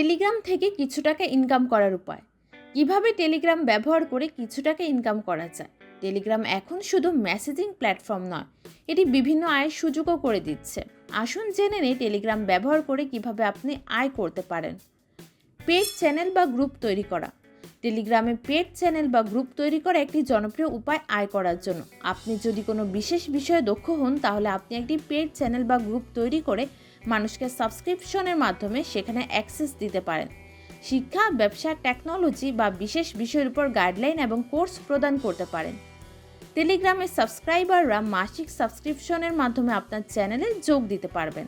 Telegram থেকে কিছু টাকা ইনকাম করার উপায়। কীভাবে টেলিগ্রাম ব্যবহার করে কিছু টাকা ইনকাম করা যায়? টেলিগ্রাম এখন শুধু মেসেজিং প্ল্যাটফর্ম নয়, এটি বিভিন্ন আয়ের সুযোগও করে দিচ্ছে। আসুন জেনে নেই টেলিগ্রাম ব্যবহার করে কীভাবে আপনি আয় করতে পারেন। পেড চ্যানেল বা গ্রুপ তৈরি করা। টেলিগ্রামে পেড চ্যানেল বা গ্রুপ তৈরি করা একটি জনপ্রিয় উপায় আয় করার জন্য। আপনি যদি কোনো বিশেষ বিষয়ে দক্ষ হন, তাহলে আপনি একটি পেড চ্যানেল বা গ্রুপ তৈরি করে মানুষকে সাবস্ক্রিপশনের মাধ্যমে সেখানে অ্যাক্সেস দিতে পারেন। শিক্ষা, ব্যবসা, টেকনোলজি বা বিশেষ বিষয়ের উপর গাইডলাইন এবং কোর্স প্রদান করতে পারেন। টেলিগ্রামের সাবস্ক্রাইবাররা মাসিক সাবস্ক্রিপশনের মাধ্যমে আপনার চ্যানেলে যোগ দিতে পারবেন।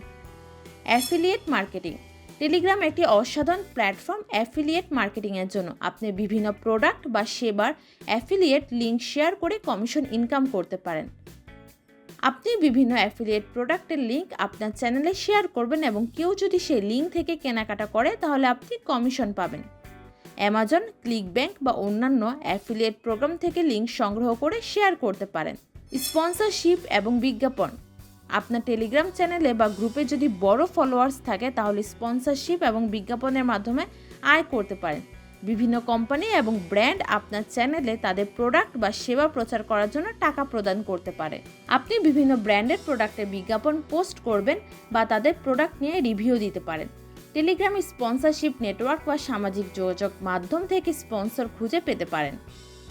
Affiliate marketing. টেলিগ্রাম একটি অসাধারণ প্ল্যাটফর্ম অ্যাফিলিয়েট মার্কেটিংয়ের জন্য। আপনি বিভিন্ন প্রোডাক্ট বা সেবার অ্যাফিলিয়েট লিঙ্ক শেয়ার করে কমিশন ইনকাম করতে পারেন। আপনি বিভিন্ন অ্যাফিলিয়েট প্রোডাক্টের লিঙ্ক আপনার চ্যানেলে শেয়ার করবেন এবং কেউ যদি সেই লিঙ্ক থেকে কেনাকাটা করে, তাহলে আপনি কমিশন পাবেন। অ্যামাজন ক্লিক ব্যাংক বা অন্যান্য অ্যাফিলিয়েট প্রোগ্রাম থেকে লিঙ্ক সংগ্রহ করে শেয়ার করতে পারেন। স্পন্সরশিপ এবং বিজ্ঞাপন। আপনার টেলিগ্রাম চ্যানেলে বা গ্রুপে যদি বড় ফলোয়ার্স থাকে, তাহলে স্পন্সরশিপ এবং বিজ্ঞাপনের মাধ্যমে আয় করতে পারেন। বিভিন্ন কোম্পানি এবং ব্র্যান্ড আপনার চ্যানেলে তাদের প্রোডাক্ট বা সেবা প্রচার করার জন্য টাকা প্রদান করতে পারে। আপনি বিভিন্ন ব্র্যান্ডের প্রোডাক্টের বিজ্ঞাপন পোস্ট করবেন বা তাদের প্রোডাক্ট নিয়ে রিভিউ দিতে পারেন। টেলিগ্রাম স্পন্সরশিপ নেটওয়ার্ক বা সামাজিক যোগাযোগ মাধ্যম থেকে স্পন্সর খুঁজে পেতে পারেন।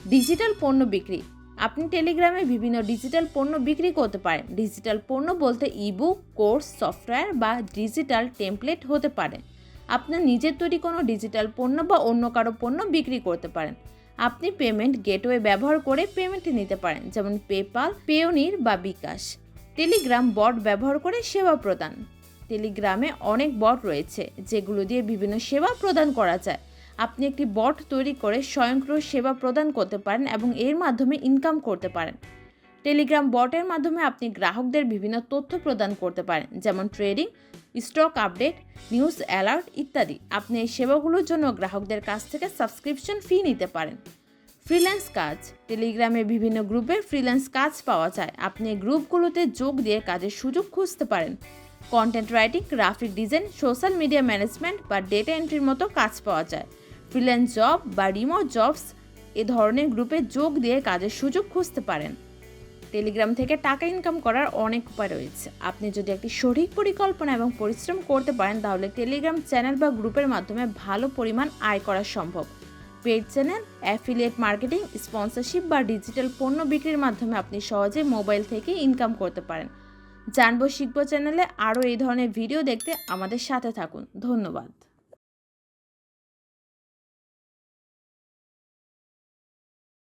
ডিজিটাল পণ্য বিক্রি। আপনি টেলিগ্রামে বিভিন্ন ডিজিটাল পণ্য বিক্রি করতে পারেন। ডিজিটাল পণ্য বলতে ইবুক, কোর্স, সফটওয়্যার বা ডিজিটাল টেমপ্লেট হতে পারে। আপনার নিজের তৈরি কোনো ডিজিটাল পণ্য বা অন্য কারও পণ্য বিক্রি করতে পারেন। আপনি পেমেন্ট গেটওয়ে ব্যবহার করে পেমেন্ট নিতে পারেন, যেমন পেপাল পেওনির বা বিকাশ। টেলিগ্রাম বট ব্যবহার করে সেবা প্রদান। টেলিগ্রামে অনেক বট রয়েছে, যেগুলো দিয়ে বিভিন্ন সেবা প্রদান করা যায়। আপনি একটি বট তৈরি করে স্বয়ংক্রিয় সেবা প্রদান করতে পারেন এবং এর মাধ্যমে ইনকাম করতে পারেন। টেলিগ্রাম বটের মাধ্যমে আপনি গ্রাহকদের বিভিন্ন তথ্য প্রদান করতে পারেন, যেমন trading, stock update, news alert ইত্যাদি। আপনি এই সেবাগুলোর জন্য গ্রাহকদের কাছ থেকে সাবস্ক্রিপশন ফি নিতে পারেন। ফ্রিল্যান্স কাজ। টেলিগ্রামে বিভিন্ন গ্রুপে ফ্রিল্যান্স কাজ পাওয়া যায়। আপনি গ্রুপগুলোতে যোগ দিয়ে কাজের সুযোগ খুঁজতে পারেন। Content writing, graphic design, social media management বা ডেটা এন্ট্রির মতো কাজ পাওয়া যায়। ফ্রিল্যান্স জব বা রিমোট জবস এ ধরনের গ্রুপে যোগ দিয়ে কাজের সুযোগ খুঁজতে পারেন। টেলিগ্রাম থেকে টাকা ইনকাম করার অনেক উপায় রয়েছে। আপনি যদি একটি সঠিক পরিকল্পনা এবং পরিশ্রম করতে পারেন, তাহলে টেলিগ্রাম চ্যানেল বা গ্রুপের মাধ্যমে ভালো পরিমাণ আয় করা সম্ভব। Paid channel, affiliate marketing, sponsorship বা ডিজিটাল পণ্য বিক্রির মাধ্যমে আপনি সহজে মোবাইল থেকে ইনকাম করতে পারেন। জানব শিখব চ্যানেলে আরও এই ধরনের ভিডিও দেখতে আমাদের সাথে থাকুন। ধন্যবাদ।